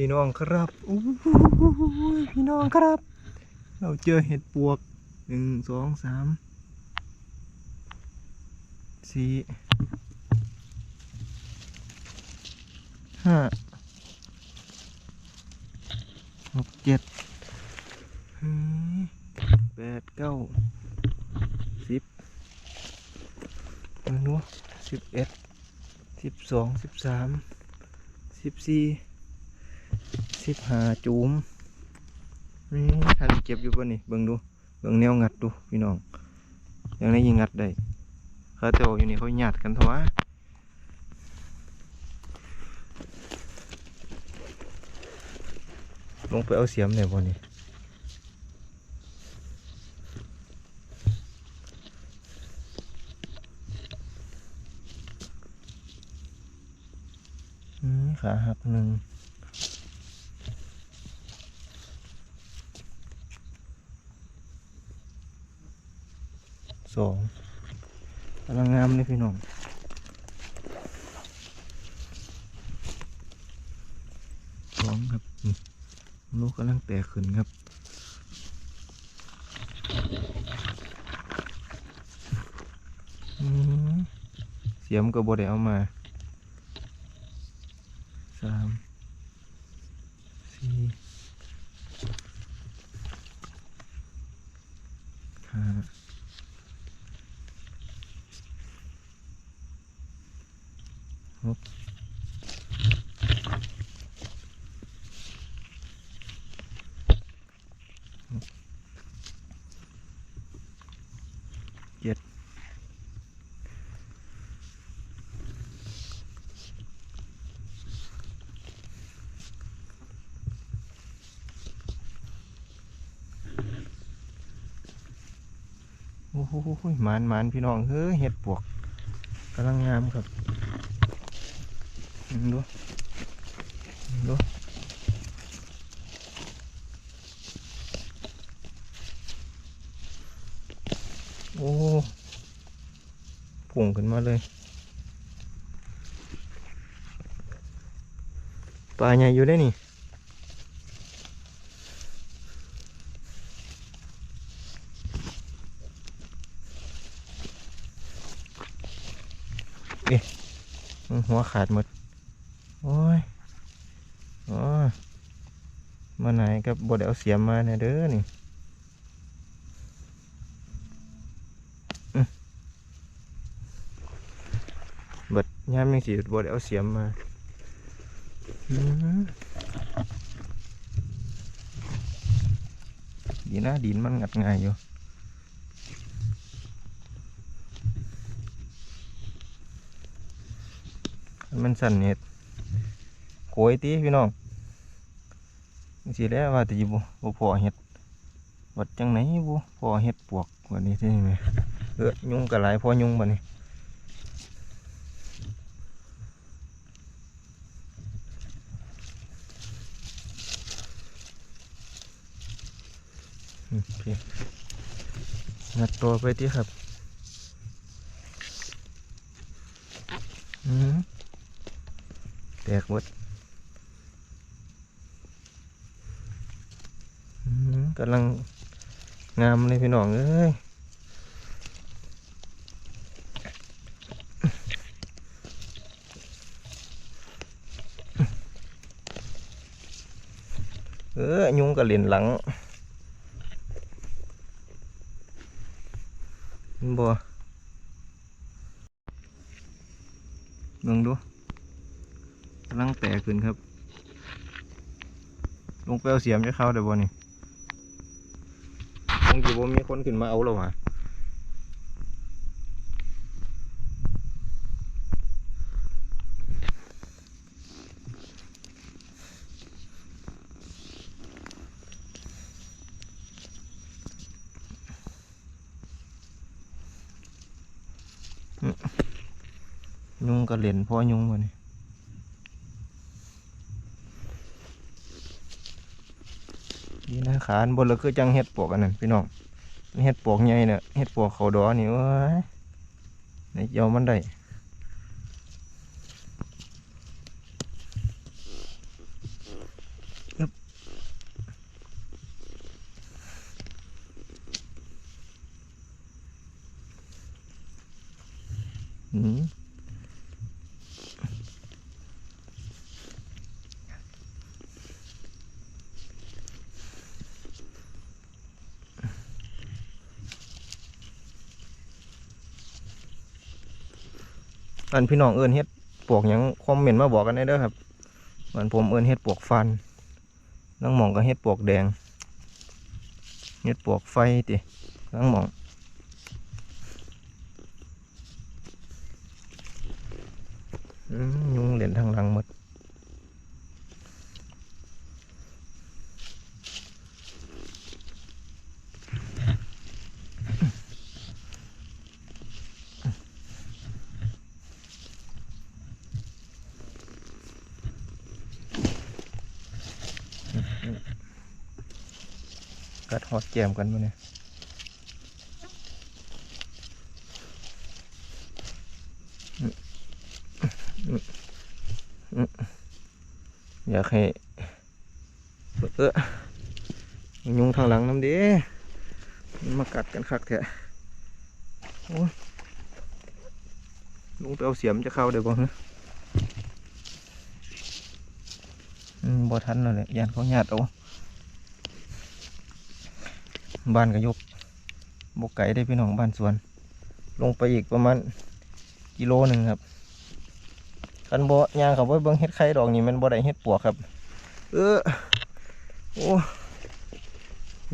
พี่น้องครับโอ้ยพี่น้องครับ เราเจอเห็ดปวกหนึ่งสองสามสี่ห้าหกเจ็ดอืมแปดเก้าสิบไม่รู้สิบเอ็ดสิบสองสิบสามสิบสี่ สิบหาจูมนี่ท่านเก็บอยู่ป่ะนี่เบิ่งดู เบิ่งแนวงัดดูพี่น้องยังได้ยิงงัดได้เขาเจ้าอยู่นี่เขาหยาดกันทว่าลงไปเอาเสียมไหนบ่นี่ขาหักหนึ่ง สองกำลังงามเลยพี่น้องสองครับลูกกำลังแตกขึ้นครับเสียมก็บ่ได้เอามาสาม อ้โหหมานหมานพี่น้องเฮ้ยเห็ดปวกกำลังงามครับดูดูโอ้ผุ่งขึ้นมาเลยปลาใหญ่อยู่ได้นี่ อืม หัวขาดหมด โอ้ยโอ้ยมาไหนกับบดเอาเสียมมาเนี่ยเด้อนี่บดย่ามยังสิบดเอาเสียมมาดีนะดินมันงัดง่ายอยู่ มันสั่นเห็ดโกยตีพี่น้องสิแล้วว่าแตีบุบ่พอเห็ดวัดจังไหนบุพอเห็ดปวกวันนี้ใช่ไหมเออยุงกระไรพอยุงบันนี้งัดตัวไปที่ครับ อืม แตกหมดอืมกำลังงามเลยพี่น้องเอ้ยเออยุงกระเหรียญหลังเห็นบ่เบิ่งดู กำลังแตกขึ้นครับ ลงไปเอาเสียมจะเข้าได้บ่นี่คงอยู่บ่มีคนขึ้นมาเอาแล้ววะอืมยุงกระเหรียญพ่อยุงบ่นี่นี่นะ ขานบนเราคือจังเห็ดปวกอันนั้นพี่น้องเห็ดปวกใหญ่เนี่ยเห็ดปวกเขาดอนี่เว้ยในเจ้ามันได้ อืม อันพี่น้องเอินเฮ็ดปวกอยังคอมเมนต์มาบอกกันได้เด้อครับเหมือนผมเอินเฮ็ดปวกฟันนังหมองก็เฮ็ดปวกแดงเฮ็ดปวกไฟตินังหมองอยุงเล่นทางหลังหมด กัดหอดแกมกันมาเนี่ยอยากให้เออยุงทางหลังน้ำดีมันมากัดกันคักแท้โอ้ยลุงไปเอาเสียมจะเข้าเดี๋ยวบ่ฮะอืมบ่ทันแล้วแหละยานเขาหยาดเอา บ้านก็ยกบกไก่ได้พี่น้องบ้านสวน ลงไปอีกประมาณกิโลหนึ่งครับคันบ่ยางเขาไว้เบิ่งเฮ็ดไข่ดอกนี่มันบ่ได้เฮ็ดปวกครับ เออโอ้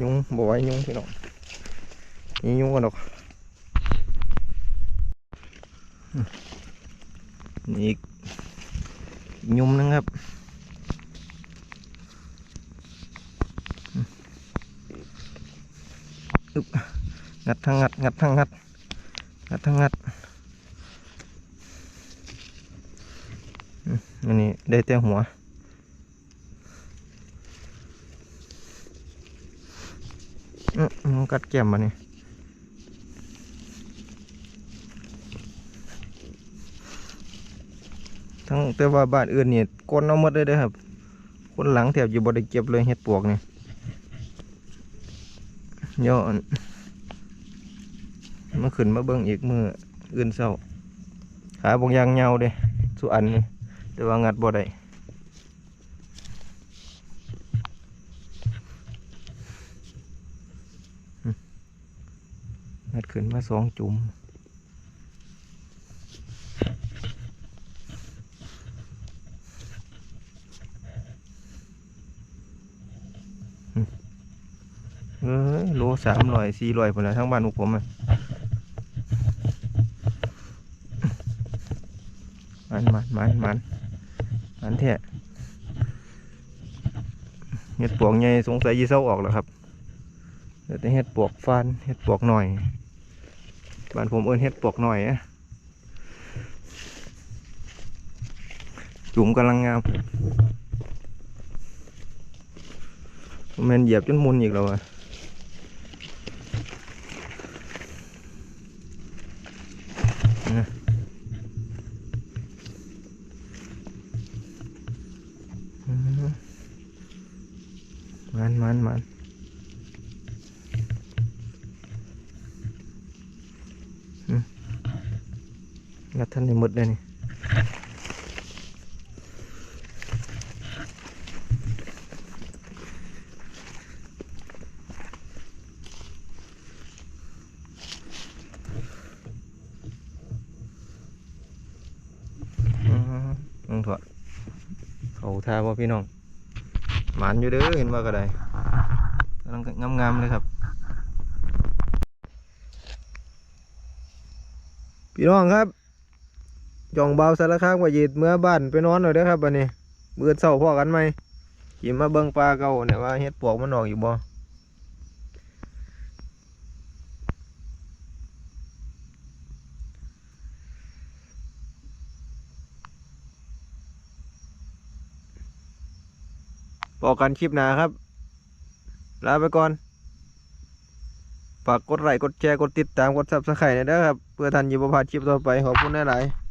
ยุงบ่ไหวยุงพี่น้องนี่ยุงกันดอกนี่ยุมนึงครับอืมอึบ งัดทั้งงัดงัดทั้งงัดงัดทั้งงัดอันนี้ได้แต่หัวอืมันกัดแก้มมาเนี่ยทั้งแต่ว่าบ้านอื่นเนี่ยก้นเอาหมดเลยเด้อครับคนหลังแถบอยู่บ่ได้เก็บเลยเห็ดปวกเนี่ยย้อน มาขึ้นมาเบิ่งอีกมืออื่นเศร้าขาบางยางเงาเด้สุอันนี่แต่ว่างัดบ่ได้อืมงัดขึ้นมาสองจุ่มเอ้ยโลสามร้อยสี่ร้อยพนละทั้งบ้านพวกผมอะ มันมันมันมันอันเถอะเห็ดปวกใหญ่สงสัยยีเศร้าออกแล้วครับเดี๋ยวแต่เห็ดปวกฟันเห็ดปวกหน่อยบ้านผมเอิ้นเห็ดปวกหน่อยอะจุ่มกำลังงามมันเหยียบจนมุนอีกแล้วอะอืมมันมันมันอืมงัดท่านในหมดเลยนี่อืม ลงถอดเขาท่าว่าพี่น้องหมันอยู่เด้อเห็นว่าก็ได้กำลั งงามๆเลยครับ พี่น้องครับจองเบาสารค้างว่าหยีดเมื่อบ้านไปนอนหน่อยเด้อครับบันนี้เมื่อเศร้าพ่อกันไหมกินมาเบิ่งปลาเก่าเนี่ยว่าเฮ็ดปวกมันออกอยู่บ่บอกกันคลิปหนาครับ ลาไปก่อน ฝากกดไลค์กดแชร์ กดติดตาม กดซับสไครต์นะเด้อครับ เพื่อทันยิบพลาดคลิปต่อไป ขอบคุณหลายๆ